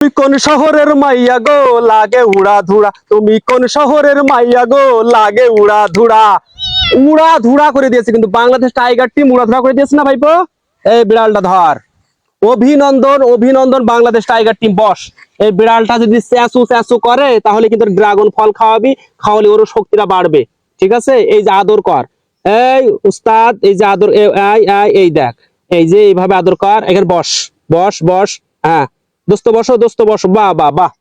তুমি কোন শহরের মাইয়া গো? লাগে উড়া ধুড়া। তুমি কোন শহরের মাইয়া গো? লাগে উড়া ধুড়া। উড়া ধুড়া করে দিয়েছে, কিন্তু বাংলাদেশ টাইগার টিম উড়া ধুড়া করে দিয়েছে না ভাইপো? এই বিড়ালটা ধর। অভিনন্দন অভিনন্দন বাংলাদেশ টাইগার টিম, বস। এই বিড়ালটা যদি স্যাসু স্যাসু করে, তাহলে কিন্তু ড্রাগন ফল খাওয়াবি, খাওয়ালে ওর শক্তিটা বাড়বে। ঠিক আছে? এই যে আদর কর। এই উস্তাদ, এই যে আদর এই দেখ। এই যে এইভাবে আদর কর। এখানে বস বস বস। হ্যাঁ। দোস্ত বসো দোস্ত বসো বাহ বাহ বাহ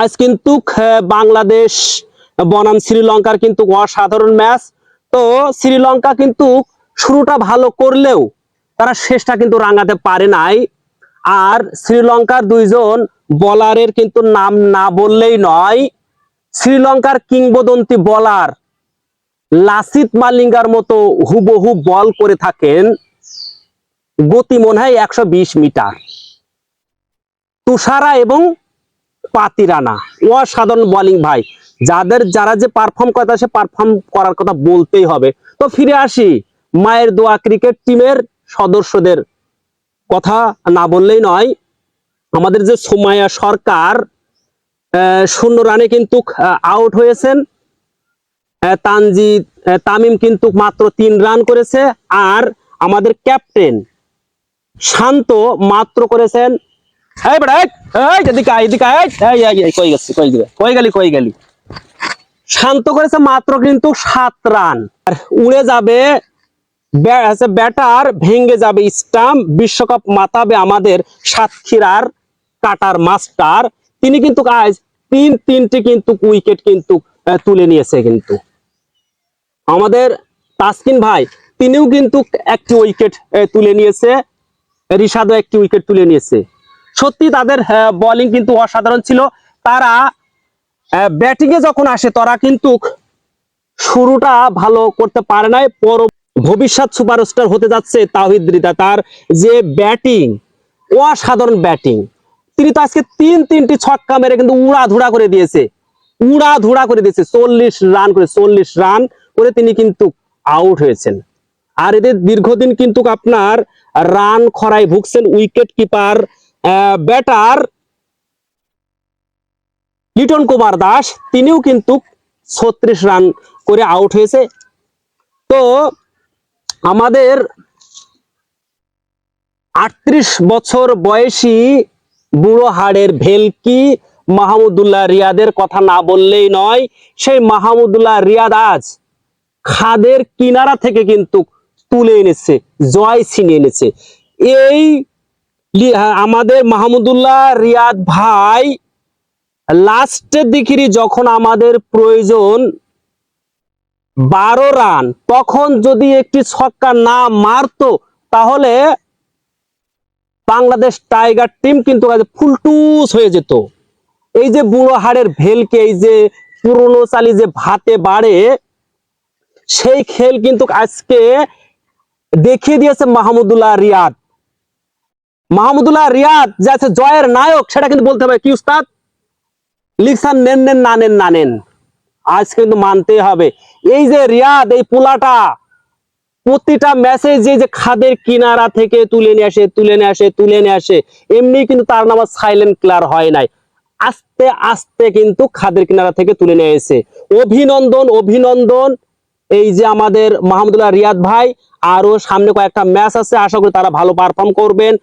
আজ কিন্তু বাংলাদেশ, বনাম শ্রীলঙ্কার কিন্তু অসাধারণ ম্যাচ। তো শ্রীলঙ্কা কিন্তু শুরুটা ভালো করলেও তারা শেষটা কিন্তু রাঙাতে পারে নাই। আর শ্রীলঙ্কার দুইজন বলারের কিন্তু নাম না বললেই নয়। শ্রীলঙ্কার কিংবদন্তি বলার লাসিত মালিঙ্গার মতো হুবহু বল করে থাকেন। গতি মনে হয় একশো বিশ মিটার। তুষারা এবং পাতিরানা। ও অসাধারণ বোলিং ভাই। যাদের যারা যে পারফর্ম করে সে পারফর্ম করার কথা বলতেই হবে। তো ফিরে আসি মায়ের দোয়া ক্রিকেট টিমের সদস্যদের কথা না বললেই নয়। আমাদের যে সোমায়া সরকার শূন্য রানে কিন্তু আউট হয়েছেন। আহ, তানজিদ তামিম কিন্তু মাত্র তিন রান করেছে। আর আমাদের ক্যাপ্টেন শান্ত মাত্র করেছেন। এই বেটা এই, এদিকে এদিকে এই, কই কই কই গেলি কই গেলি? শান্ত করেছে মাত্র কিন্তু সাত রান। আর উড়ে যাবে ব্যাটার ভেঙে যাবে স্টাম্প বিশ্বকাপ মাতাবে আমাদের সাতক্ষীরার কাটার মাস্টার। তিনি কিন্তু আজ তিন তিনটি কিন্তু উইকেট কিন্তু তুলে নিয়েছে কিন্তু। আমাদের তাসকিন ভাই তিনিও কিন্তু একটি উইকেট তুলে নিয়েছে রিশাদও একটি উইকেট তুলে নিয়েছে। সত্যি তাদের বোলিং কিন্তু অসাধারণ ছিল। তারা ব্যাটিং এ যখন আসে, তারা কিন্তু শুরুটা ভালো করতে পারে নাই। পর ভবিষ্যৎ সুপারস্টার হতে যাচ্ছে তাহিদ রিদা তার যে ব্যাটিং অসাধারণ ব্যাটিং তিনি তো আজকে তিন, তিনটি ছক্কা মেরে কিন্তু উড়া ধুড়া করে দিয়েছে। উড়া ধুড়া করে দিয়েছে। চল্লিশ রান করে, চল্লিশ রান করে তিনি কিন্তু আউট হয়েছেন। আর এদের দীর্ঘদিন কিন্তু আপনার রান খরায় ভুগছেন wicket keeper batter Liton Kumar Das, তিনিও কিন্তু ছত্রিশ রান করে আউট হয়েছে। তো আমাদের আটত্রিশ বছর বয়সী বুড়ো হাড়ের ভেলকি মাহমুদুল্লাহ রিয়াদের কথা না বললেই নয়, সেই মাহমুদুল্লাহ রিয়াদ আজ খাদের কিনারা থেকে কিন্তু তুলে এনেছে, জয় ছিনিয়ে এনেছে। এই আমাদের মাহমুদুল্লাহ রিয়াদ ভাই লাস্টের দিকেরই যখন আমাদের প্রয়োজন বারো রান, তখন যদি একটি ছক্কা না মারতো, তাহলে বাংলাদেশ টাইগার টিম কিন্তু ফুলটুস হয়ে যেত। এই যে বুড়ো হাড়ের ভেলকে, এই যে পুরনো চালি যে ভাতে বাড়ে, সেই খেল কিন্তু আজকে দেখিয়ে দিয়েছে মাহমুদুল্লাহ রিয়াদ। মাহমুদুল্লাহ রিয়াদ, যে আছে জয়ের নায়ক, সেটা কিন্তু বলতে হবে। কি উস্তাদ? লিখসান নেন নেন, না নেন না, নেন। আজ কিন্তু মানতে হবে। এই যে রিয়াদ, এই পোলাটা, প্রতিটা ম্যাচে যে খাদের কিনারা থেকে তুলে নিয়ে আসে, তুলে নিয়ে আসে, তুলে নিয়ে আসে, এমনি কিন্তু তার নাম সাইলেন্ট ক্লার হয় নাই। আস্তে আস্তে কিন্তু খাদের কিনারা থেকে তুলে নিয়ে এসে। অভিনন্দন অভিনন্দন এই যে আমাদের মাহমুদুল্লাহ রিয়াদ ভাই। আরও সামনে কয়েকটা ম্যাচ আছে, আশা করি তারা ভালো পারফর্ম করবেন।